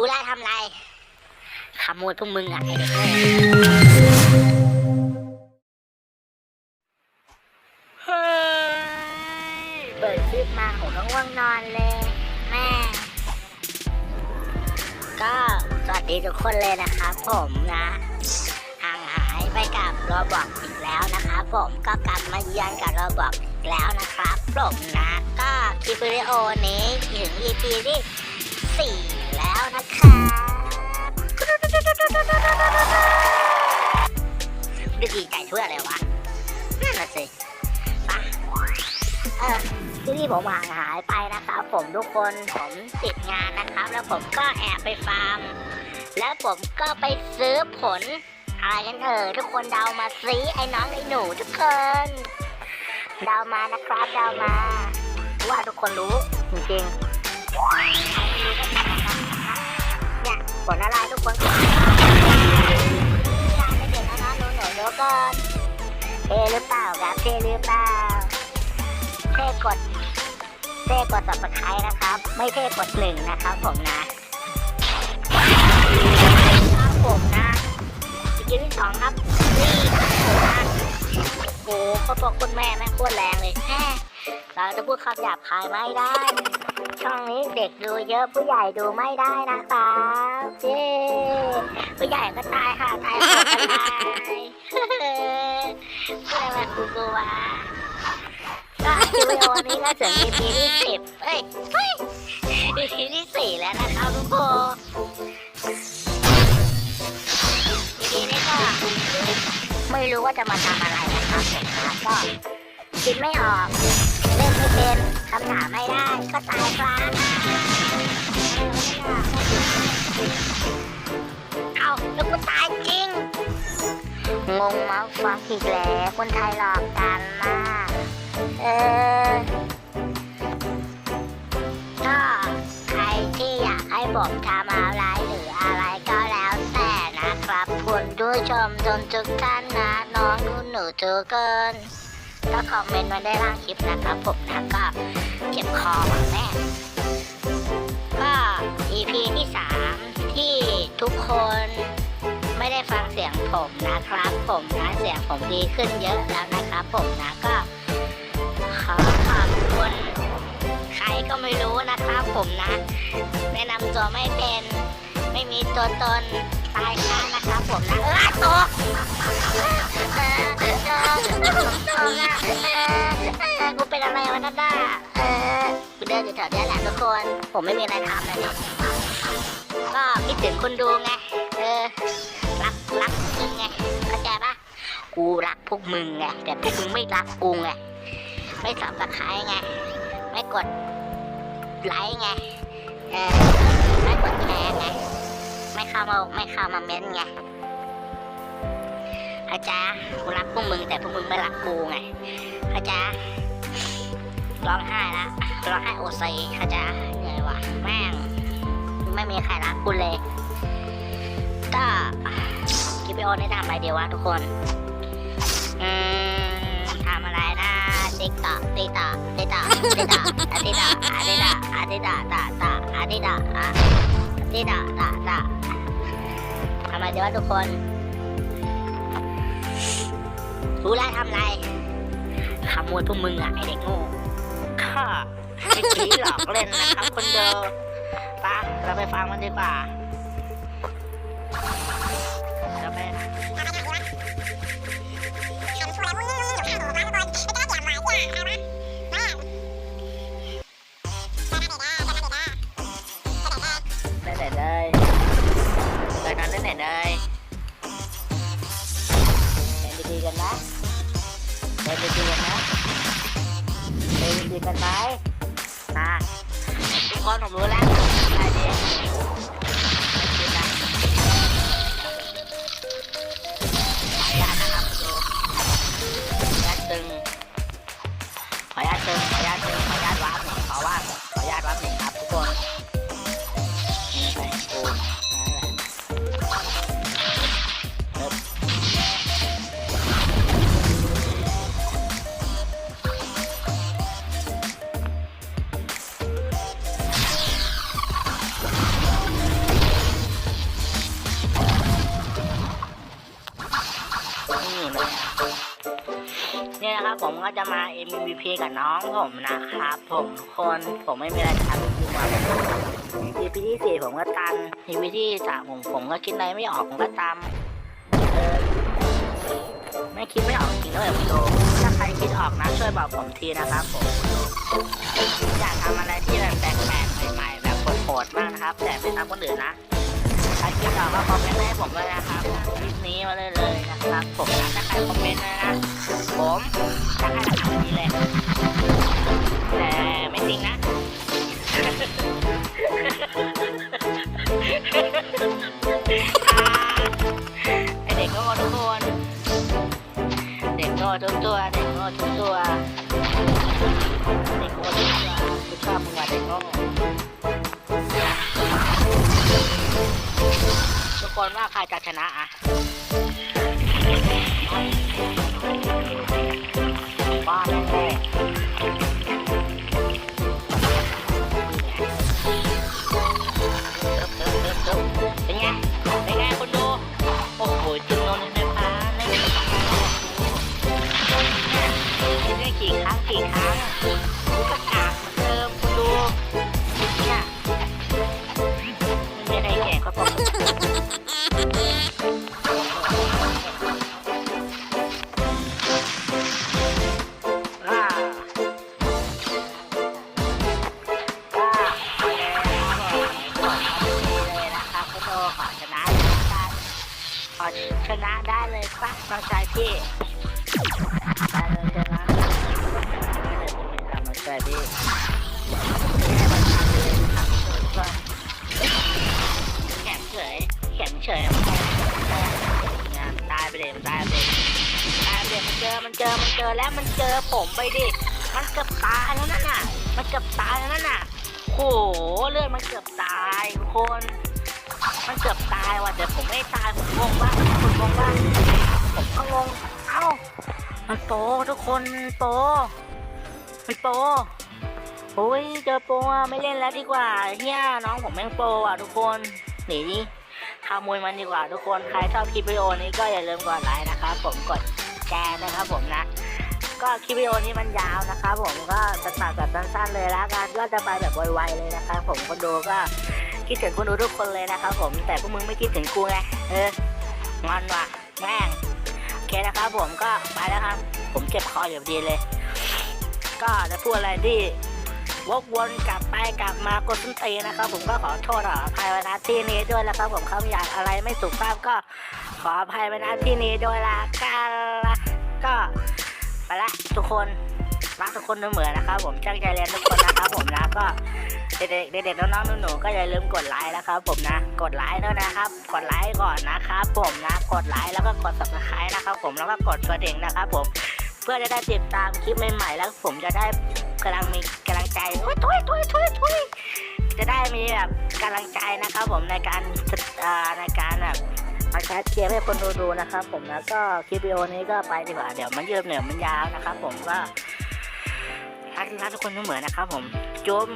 รู้ได้ทำไรขโมยพวกมึงอะเฮ้ยเปิดคลิปมาผมก็ง่วงนอนเลย แม่ ก็สวัสดีทุกคนเลยนะครับผมนะห่างหายไปกับโรบอกอีกแล้วนะครับผมก็กลับมาเยือนกับโรบอกอีกแล้วนะครับผมนะ ก็คลิปวิดีโอนี้ถึง EP ที่4แล้ว นะครับดูดีใจเพื่ออะไรวะนั่นน่ะสิไปเออที่นี่ผมห่างหายไปนะครับผมทุกคนผมติดงานนะครับ แล้วผมก็แอบไปฟาร์ม แล้วผมก็ไปซื้อผลอะไรกันเออทุกคนเดามาซิไอ้น้องไอ้หนูทุกคนเดามานะครับเดามา ว่าทุกคนรู้จริงๆ ยผลอะไรทุกคนอยากไปเด็กนะน้องหนูหนูเดี๋ยวก่อนเทหรือเปล่าครับเทหรือเปล่าเทกดเทกดสับสไครนะครับ ไม่เทกดหนึ่งนะครับ ผมนะครับผมนะสกิลที่สองครับนี่ครับผมนะโอ้โหเขาตัวคุณแม่แม่งโคตรแรงเลยแฮ่เราจะพูดคำหยาบคายไม่ได้ ช่องนี้เด็กดูเยอะผู้ใหญ่ดูไม่ได้นะครับ เย้ผู้ใหญ่ก็ตายค่ะตายผมก็ตายพูดอะไรมากูกูวะก็คลิปวิดีโอนี้ก็ถึง EP ที่สิบเอ้ยเฮ้ย EP ที่สี่แล้วนะครับทุกคนทีนี้ก็ไม่รู้ว่าจะมาทำอะไรนะครับผมนะก็คิดไม่ออกเล่นไม่เป็นคำถามไม่ได้ก็ตายครับ งงมาฟังอีกแล้ว คนไทยหลอกกันมาก เออก็ใครที่อยากให้ผมทำอะไรหรืออะไรก็แล้วแต่นะครับคุณผู้ชมจนทุกท่านนะ น้องนุ่นหนูทุกคนก็คอมเมนต์ไว้ได้ล่างคลิปนะครับผมนะก็เจ็บคอวังแม่ ผมนะครับผมนะเสียงผมดีขึ้นเยอะแล้วนะครับผมนะก็ ขอขอบคุณใครก็ไม่รู้นะครับผมนะ แนะนำตัวไม่เป็น ไม่มีตัวตนตายค่านะครับผมนะ เออตกกูเป็นอะไรวะนั่นน่ะเออกูเดินอยู่แถวนี้แหละทุกคน ผมไม่มีอะไรทำเลยก็คิดถึงคนดูไง เออ รักรักมึงไงเข้าใจปะกูรักพวกมึงไงแต่พวกมึงไม่รักกูไงไม่สับตะไคร้ไงไม่กดไลค์ไงเออไม่กดแชร์ไงไม่เข้ามาไม่เข้ามาเม้นไงอาจารย์กูรักพวกมึงแต่พวกมึงไม่รักกูไงอาจารย์ร้องไห้ละร้องไห้โอซีอาจารย์เหนื่อยวะแม่งไม่มีใครรักกูเลยก็ คลิปวิดีโอนี้ทำอะไรเดียววะทุกคนอืมทำอะไรนะติ๊กตอกติ๊กตอกติ๊กตอกติ๊กตอกอาทิตอาทิตย์ละอาทิตย์ละตาตาอาทิตอาทิตย์ละตาตาทำอะไรดีวะทุกคนรู้แล้วทำไรขโมยพวกมึงอะไอเด็กโง่ข้าไม่ขี้หลอกเล่นนะครับคนเดิมปะเราไปฟังมันดีกว่า ไปไหนเลยไปนอนได้ไหนเลยเดินดีๆกันนะเดินดีๆกันนะเดินดีๆกันไหมนะทุกคนผมรู้แล้วไปดีไนะครับผมก็จะมา MVP กับน้องผมนะครับผมทุกคนผมไม่มีอะไรทำจริงว่า EP ที่สี่ผมก็ตัน EP ที่สามผมผมก็คิดอะไรไม่ออกผมก็ตามเออไม่คิดไม่ออกจริงด้วยคุณดูถ้าใครคิดออกนะช่วยบอกผมทีนะครับผมอยากทำอะไรที่แบบแปลกๆใหม่ๆแบบโหดๆมากนะครับ แต่ไม่ทำคนอื่นนะใครคิดออกก็คอมเมนต์ให้ผมด้วยนะครับคลิปนี้มาเลยเลยนะครับ ผมนะถ้าใครคอมเมนต์นะนะผม โง่ทุกตัวเด็กโง่ทุกตัวเด็กโง่ทุกตัวกูชอบมึงว่ะเด็กโง่ทุกคนว่าใครจะชนะอะ ชนะได้เลยปะน้องชายพี่ได้เลยชนะได้เลยผมไม่ทำน้องชายพี่แข็งเฉยแข็งเฉยงานตายไปเลยตายไปเลยตายไปเลยมันเจอมันเจอมันเจอแล้วมันเจอผมไปดิมันเกือบตายแล้วนั่นน่ะมันเกือบตายแล้วนั่นน่ะโหเลือดมันเกือบตายทุกคน มันเกือบตายว่ะแต่ผมไม่ตายผมงงว่าคุณงงว่าผมก็งงเอ้ามันโปทุกคนโปมันโปโอ้ยเจอโปอะไม่เล่นแล้วดีกว่าเฮียน้องผมแม่งโปอะทุกคนหนีดิขโมยมันดีกว่าทุกคนใครชอบคลิปวิดีโอนี้ก็อย่าลืมกดไลค์นะครับผมกดแชร์นะครับผมนะก็คลิปวิดีโอนี้มันยาวนะครับผมก็จะตัดแบบสั้นๆเลยแล้วกันก็จะไปแบบไวๆเลยนะครับผมคนดูก็ คิดถึงคนดูทุกคนเลยนะครับผมแต่พวกมึงไม่คิดถึงกูไงเอองอนว่ะแม่งโอเคนะครับผมก็ไปแล้วครับ ผมเจ็บคออยู่ดีเลย ก็จะพูดอะไรที่วกวนกลับไปกลับมากดส้นตีนะครับ ผมก็ขอโทษขออภัยไว้ณที่นี้ด้วยแล้วครับผมคำอยากอะไรไม่สุภาพก็ขออภัยไว้ณที่นี้ด้วยละกันละก็ไปละทุกคน รักทุกคนเสมอนนะครับผมตั้งใจเรียนทุกคนนะครับผมนะก็เด็กๆเด็กๆน้องๆหนูๆก็อย่าลืมกดไลค์นะครับผมนะ กดไลค์ด้วยนะครับ กดไลค์ก่อนนะครับผมนะ กดไลค์แล้วก็กด subscribe นะครับ ผมแล้วก็กดกระดิ่งนะครับ ผม เพื่อจะได้ติดตามคลิปใหม่ๆ แล้วผมจะได้กำลังมีกำลังใจโอ้ยทุยทุยทุยทุยจะได้มีแบบกำลังใจนะครับ ผมในการในการแบบมาแชทเกมให้คนดูดูนะครับ ผมนะก็คลิปวิดีโอนี้ก็ไปดีกว่าเดี๋ยวมันยืดเหนี่ยวมันยาวนะครับ ผมก็ รักรักทุกคนเสมอนะครับผมจุ๊บ